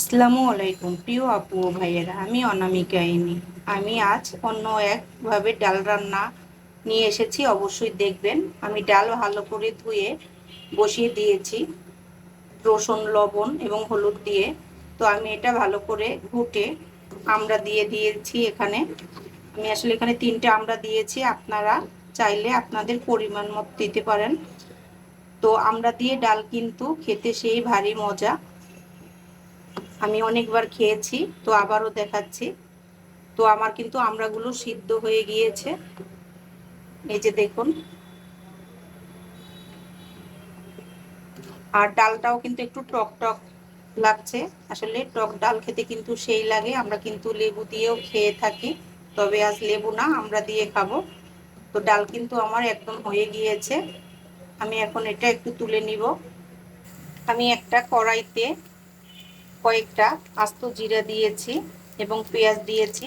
আসসালামু আলাইকুম, প্রিয় আপু ও ভাইয়েরা। আমি অনামিকা ইনি আমি আজ অন্য একভাবে ডাল রান্না নিয়ে এসেছি, অবশ্যই দেখবেন। আমি ডাল ভালো করে ধুয়ে বসিয়ে দিয়েছি, রসুন, লবণ এবং হলুদ দিয়ে। তো আমি এটা ভালো করে ঘুটে আমরা দিয়ে দিয়েছি এখানে। আমি আসলে এখানে তিনটে আমরা দিয়েছি, আপনারা চাইলে আপনাদের পরিমাণ মতো দিতে পারেন। তো আমরা দিয়ে ডাল কিন্তু খেতে সেই ভারী মজা। আমি অনেকবার খেয়েছি, তো আবারও দেখাচ্ছি। তো আমার কিন্তু আমড়াগুলো সিদ্ধ হয়ে গিয়েছে। এই যে দেখুন। আর ডালটাও কিন্তু একটু টক টক লাগছে। আসলে টক ডাল খেতে কিন্তু সেই লাগে, আমরা কিন্তু লেবু দিয়েও খেয়ে থাকি, তবে আজ লেবু না, আমরা দিয়ে খাব। তো ডাল কিন্তু আমার একদম হয়ে গিয়েছে। আমি এখন এটা একটু তুলে নিব। আমি একটা কড়াইতে কয়েকটা আস্ত জিরা দিয়েছি এবং পেঁয়াজ দিয়েছি।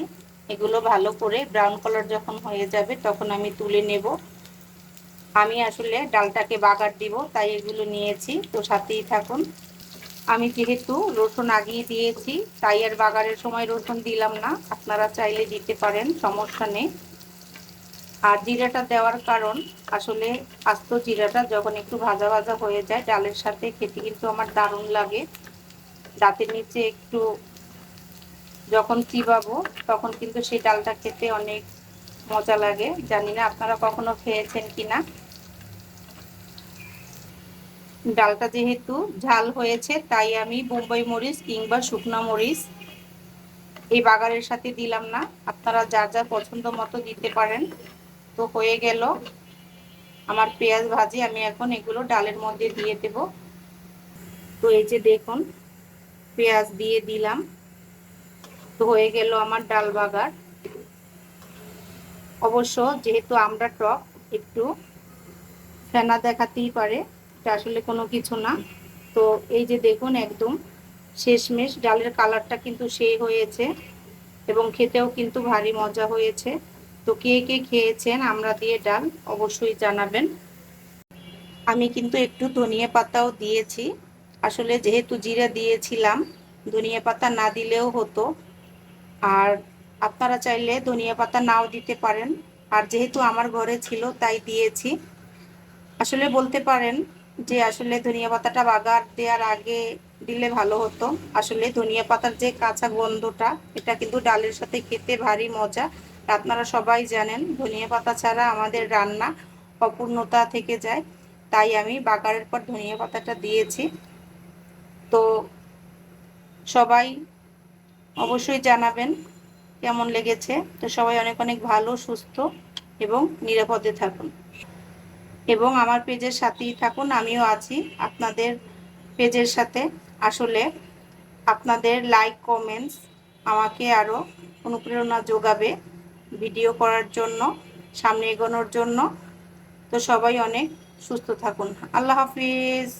এগুলো ভালো করে ব্রাউন কালার যখন হয়ে যাবে তখন আমি তুলে নেব। আমি আসলে ডালটাকে বাগার দিব, তাই এগুলো নিয়েছি। তো সাথেই থাকুন। আমি যেহেতু রসুন আগিয়ে দিয়েছি, তাই আর বাগারের সময় রসুন দিলাম না। আপনারা চাইলে দিতে পারেন, সমস্যা নেই। আর জিরাটা দেওয়ার কারণ আসলে আস্ত জিরাটা যখন একটু ভাজা ভাজা হয়ে যায়, ডালের সাথে খেতে কিন্তু আমার দারুণ লাগে। দাঁতের নিচে একটু যখন চিবাবো, তখন কিন্তু সেই ডালটা খেতে অনেক মজা লাগে। জানি না আপনারা কখনো খেয়েছেন কিনা। ডালটা যেহেতু ঝাল হয়েছে, তাই আমি বোম্বাই মরিচ কিংবা শুকনো মরিচ এই বাগারের সাথে দিলাম না। আপনারা যা যা পছন্দ মতো দিতে পারেন। তো হয়ে গেল। আমার পেঁয়াজ ভাজি আমি এখন এগুলো ডালের মধ্যে দিয়ে দেব। তো এই যে দেখুন পেঁয়াজ দিয়ে দিলাম। তো হয়ে গেল আমার ডাল বাগার। অবশ্য যেহেতু আমরা টক, একটু ফেনা দেখাতেই পারে, এটা আসলে কোনো কিছু না। তো এই যে দেখুন একদম শেষমেশ ডালের কালারটা কিন্তু সেই হয়েছে এবং খেতেও কিন্তু ভারী মজা হয়েছে। তো কে কে খেয়েছেন আমরা দিয়ে ডাল অবশ্যই জানাবেন। আমি কিন্তু একটু ধনিয়া পাতাও দিয়েছি। আসলে যেহেতু জিরা দিয়েছিলাম, ধনিয়া পাতা না দিলেও হতো। আর আপনারা চাইলে ধনিয়া পাতা নাও দিতে পারেন। আর যেহেতু আমার ঘরে ছিল, তাই দিয়েছি। আসলে বলতে পারেন যে আসলে ধনিয়া পাতাটা বাগার দেওয়ার আগে দিলে ভালো হতো। আসলে ধনিয়া পাতার যে কাঁচা গন্ধটা, এটা কিন্তু ডালের সাথে খেতে ভারী মজা। আপনারা সবাই জানেন, ধনিয়া পাতা ছাড়া আমাদের রান্না অপূর্ণতা থেকে যায়। তাই আমি বাগারের পর ধনিয়া পাতাটা দিয়েছি। তো সবাই অবশ্যই জানাবেন কেমন লেগেছে। তো সবাই অনেক অনেক ভালো, সুস্থ এবং নিরাপদে থাকুন। এবং আমার পেজের সাথেই থাকুন, আমিও আছি আপনাদের পেজের সাথে। আসলে আপনাদের লাইক কমেন্টস আমাকে আরও অনুপ্রেরণা যোগাবে ভিডিও করার জন্য, সামনে এগোনোর জন্য। তো সবাই অনেক সুস্থ থাকুন। আল্লাহ হাফিজ।